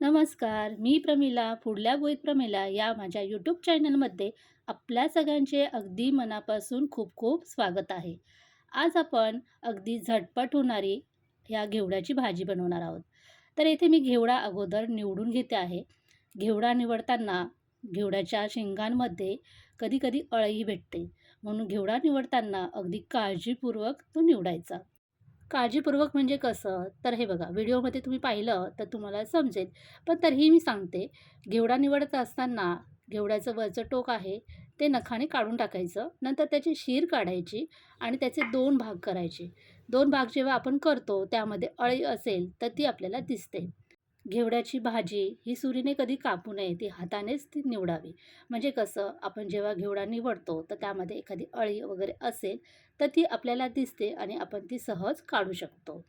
नमस्कार मी प्रमिला पुढल्या गोईत प्रमिला या माझ्या यूट्यूब चॅनलमध्ये आपल्या सगळ्यांचे अगदी मनापासून खूप खूप स्वागत आहे. आज आपण अगदी झटपट होणारी ह्या घेवड्याची भाजी बनवणार आहोत. तर येथे मी घेवडा अगोदर निवडून घेते आहे. घेवडा निवडताना घेवड्याच्या शेंगांमध्ये कधी कधी भेटते. म्हणून घेवडा निवडताना अगदी काळजीपूर्वक तो निवडायचा. काळजीपूर्वक म्हणजे कसं? तर हे बघा व्हिडिओमध्ये तुम्ही पाहिलं तर तुम्हाला समजेल. पण तरीही मी सांगते घेवडा निवडत असताना घेवड्याचं वरचं टोक आहे ते नखाने काढून टाकायचं नंतर त्याची शीर काढायची आणि त्याचे दोन भाग करायचे. दोन भाग जेव्हा आपण करतो त्यामध्ये अळी असेल तर ती आपल्याला दिसते. घेवड्याची भाजी ही सुरीने कधी कापू नये ती हातानेच ती निवडावी. म्हणजे कसं आपण जेव्हा घेवडा निवडतो तर त्यामध्ये एखादी अळी वगैरे असेल तर ती आपल्याला दिसते आणि आपण ती सहज काढू शकतो.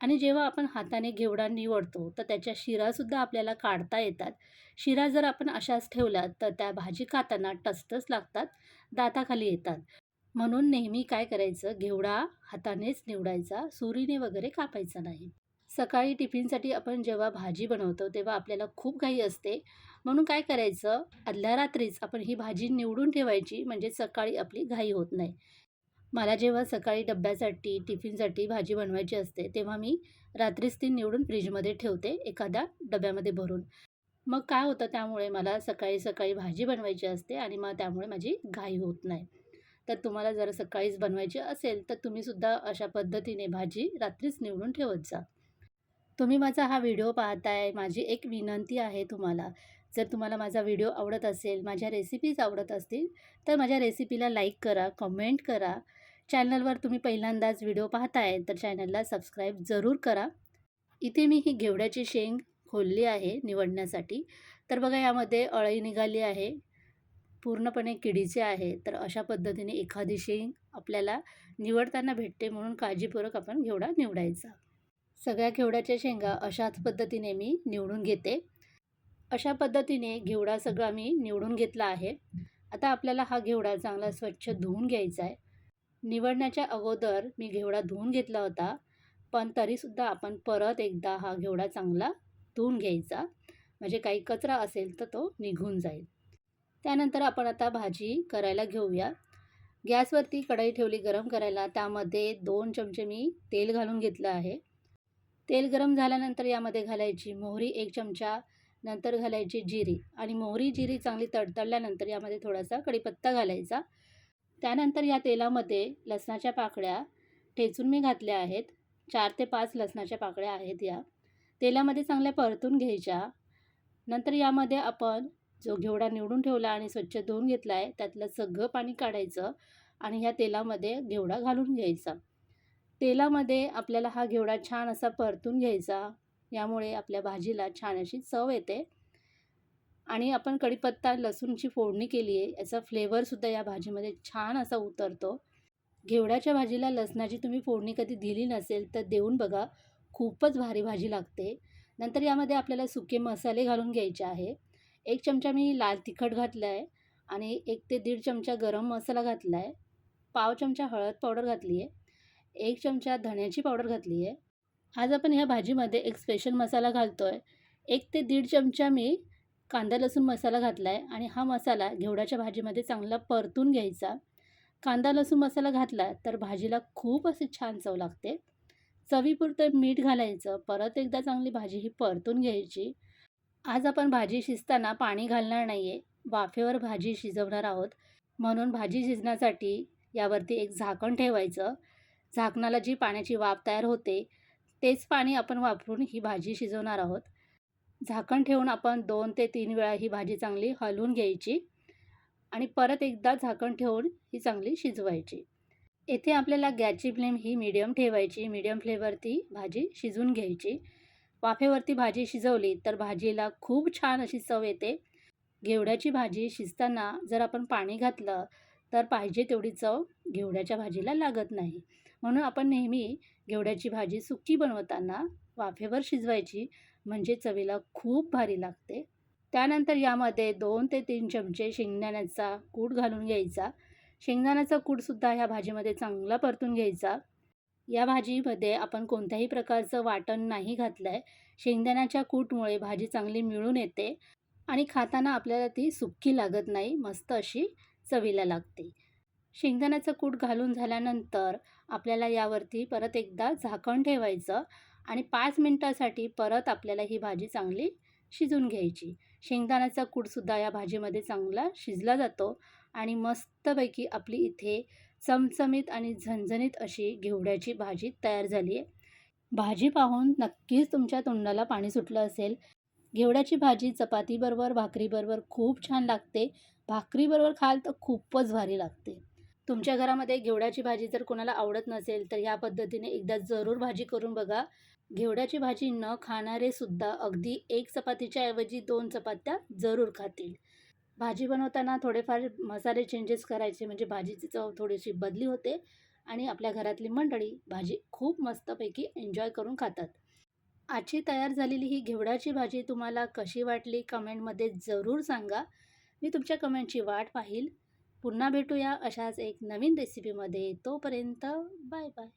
आणि जेव्हा आपण हाताने घेवडा निवडतो तर त्याच्या शिरासुद्धा आपल्याला काढता येतात. शिरा जर आपण अशाच ठेवला तर त्या भाजी खाताना टसटस लागतात दाताखाली येतात. म्हणून नेहमी काय करायचं घेवडा हातानेच निवडायचा सुरीने वगैरे कापायचा नाही. सकाळी टिफिनसाठी आपण जेव्हा भाजी बनवतो तेव्हा आपल्याला खूप घाई असते. म्हणून काय करायचं? आदल्या रात्रीच आपण ही भाजी निवडून ठेवायची म्हणजे सकाळी आपली घाई होत नाही. मला जेव्हा सकाळी डब्यासाठी टिफिनसाठी भाजी बनवायची असते तेव्हा मी रात्रीच ती निवडून फ्रीजमध्ये ठेवते एखाद्या डब्यामध्ये भरून. मग काय होतं? त्यामुळे मला सकाळी सकाळी भाजी बनवायची असते आणि मग त्यामुळे माझी घाई होत नाही. तर तुम्हाला जर सकाळीच बनवायची असेल तर तुम्हीसुद्धा अशा पद्धतीने भाजी रात्रीच निवडून ठेवत जा. तुम्ही माझा हा व्हिडिओ पाहताय माझी एक विनंती आहे तुम्हाला. जर तुम्हाला माझा व्हिडिओ आवडत असेल माझ्या रेसिपीज आवडत असतील तर माझ्या रेसिपीला लाईक करा कमेंट करा. चॅनलवर तुम्ही पहिल्यांदाच व्हिडिओ पाहताय तर चॅनलला सबस्क्राईब जरूर करा. इथे मी ही घेवड्याची शेंग खोलली आहे निवडण्यासाठी. तर बघा यामध्ये अळई निघाली आहे. पूर्णपणे किडीचे आहे. तर अशा पद्धतीने एखादी शेंग आपल्याला निवडताना भेटते म्हणून काळजीपूर्वक आपण घेवडा निवडायचा. सगळ्या घेवड्याच्या शेंगा अशाच पद्धतीने मी निवडून घेते. अशा पद्धतीने घेवडा सगळा मी निवडून घेतला आहे. आता आपल्याला हा घेवडा चांगला स्वच्छ धुवून घ्यायचा आहे. निवडण्याच्या अगोदर मी घेवडा धुवून घेतला होता. पण तरीसुद्धा आपण परत एकदा हा घेवडा चांगला धुवून घ्यायचा. म्हणजे काही कचरा असेल तर तो निघून जाईल. त्यानंतर आपण आता भाजी करायला घेऊया. गॅसवरती कढई ठेवली गरम करायला. त्यामध्ये दोन चमचे मी तेल घालून घेतलं आहे. तेल गरम झाल्यानंतर यामध्ये घालायची मोहरी एक चमचा नंतर घालायची जिरी आणि मोहरी जिरी चांगली तडतडल्यानंतर यामध्ये थोडासा कढीपत्ता घालायचा. त्यानंतर या तेलामध्ये लसणाच्या पाकळ्या ठेचून मी घातल्या आहेत. चार ते पाच लसणाच्या पाकळ्या आहेत या. तेलामध्ये चांगल्या परतून घ्यायच्या. नंतर यामध्ये आपण जो घेवडा निवडून ठेवला आणि स्वच्छ धुवून घेतला आहे त्यातलं सगळं पाणी काढायचं आणि ह्या तेलामध्ये घेवडा घालून घ्यायचा. तेलामध्ये आपल्याला हा घेवडा छान असा परतून घ्यायचा. यामुळे आपल्या भाजीला छान अशी चव येते. आणि आपण कढीपत्ता लसूणची फोडणी केली आहे याचा फ्लेवरसुद्धा या भाजीमध्ये छान असा उतरतो. घेवड्याच्या भाजीला लसणाची तुम्ही फोडणी कधी दिली नसेल तर देऊन बघा. खूपच भारी भाजी लागते. नंतर यामध्ये आपल्याला सुके मसाले घालून घ्यायचे आहे. एक चमचा मी लाल तिखट घातलं आहे आणि एक ते दीड चमचा गरम मसाला घातला आहे पाव चमचा हळद पावडर घातली आहे एक चमचा धण्याची पावडर घातली आहे. आज आपण ह्या भाजीमध्ये एक स्पेशल मसाला घालतो आहे एक ते दीड चमचा मी कांदा लसूण मसाला घातला आहे आणि हा मसाला घेवड्याच्या भाजीमध्ये चांगला परतून घ्यायचा. कांदा लसूण मसाला घातला तर भाजीला खूप अशी छान चव लागते. चवीपुरतं मीठ घालायचं परत एकदा चांगली भाजी ही परतून घ्यायची. आज आपण भाजी शिजताना पाणी घालणार नाही आहे वाफेवर भाजी शिजवणार आहोत. म्हणून भाजी शिजण्यासाठी यावरती एक झाकण ठेवायचं. झाकणाला जी पाण्याची वाफ तयार होते तेच पाणी आपण वापरून ही भाजी शिजवणार आहोत. झाकण ठेवून आपण दोन ते तीन वेळा ही भाजी चांगली हलवून घ्यायची आणि परत एकदा झाकण ठेवून ही चांगली शिजवायची. येथे आपल्याला गॅसची फ्लेम ही मीडियम ठेवायची मीडियम फ्लेमवरती भाजी शिजवून घ्यायची. वाफेवरती भाजी शिजवली तर भाजीला खूप छान अशी चव येते. घेवड्याची भाजी शिजताना जर आपण पाणी घातलं तर पाहिजे तेवढी चव घेवड्याच्या भाजीला लागत नाही. म्हणून आपण नेहमी घेवड्याची भाजी सुकी बनवताना वाफेवर शिजवायची म्हणजे चवीला खूप भारी लागते. त्यानंतर यामध्ये दोन ते तीन चमचे शेंगदाण्याचा कूट घालून घ्यायचा. शेंगदाण्याचा कूटसुद्धा ह्या भाजीमध्ये चांगला परतून घ्यायचा. या भाजीमध्ये आपण कोणत्याही प्रकारचं वाटण नाही घातलं आहे शेंगदाण्याच्या कूटमुळे भाजी चांगली मिळून येते आणि खाताना आपल्याला ती सुक्की लागत नाही मस्त अशी चवीला लागते. शेंगदाण्याचं कूट घालून झाल्यानंतर आपल्याला यावरती परत एकदा झाकण ठेवायचं आणि पाच मिनटासाठी परत आपल्याला ही भाजी चांगली शिजून घ्यायची. शेंगदाण्याचा कूटसुद्धा या भाजीमध्ये चांगला शिजला जातो आणि मस्तपैकी आपली इथे चमचमीत आणि झणझणीत अशी घेवड्याची भाजी तयार झाली आहे भाजी पाहून नक्कीच तुमच्या तोंडाला पाणी सुटलं असेल. घेवड्याची भाजी चपातीबरोबर भाकरीबरोबर खूप छान लागते. भाकरीबरोबर खाल तर खूपच भारी लागते. तुमच्या घरामध्ये घेवड्याची भाजी जर कोणाला आवडत नसेल तर ह्या पद्धतीने एकदा जरूर भाजी करून बघा. घेवड्याची भाजी न खाणारे सुद्धा अगदी एक चपातीच्या ऐवजी दोन चपात्या जरूर खातील. भाजी बनवताना थोडेफार मसाले चेंजेस करायचे म्हणजे भाजीची चव थोडीशी बदली होते आणि आपल्या घरातली मंडळी भाजी खूप मस्तपैकी एन्जॉय करून खातात. आजची तयार झालेली ही घेवडाची भाजी तुम्हाला कशी वाटली? कमेंटमध्ये जरूर सांगा. मी तुमच्या कमेंटची वाट पाहील. पुन्हा भेटूया अशाच एक नवीन रेसिपीमध्ये तोपर्यंत बाय बाय.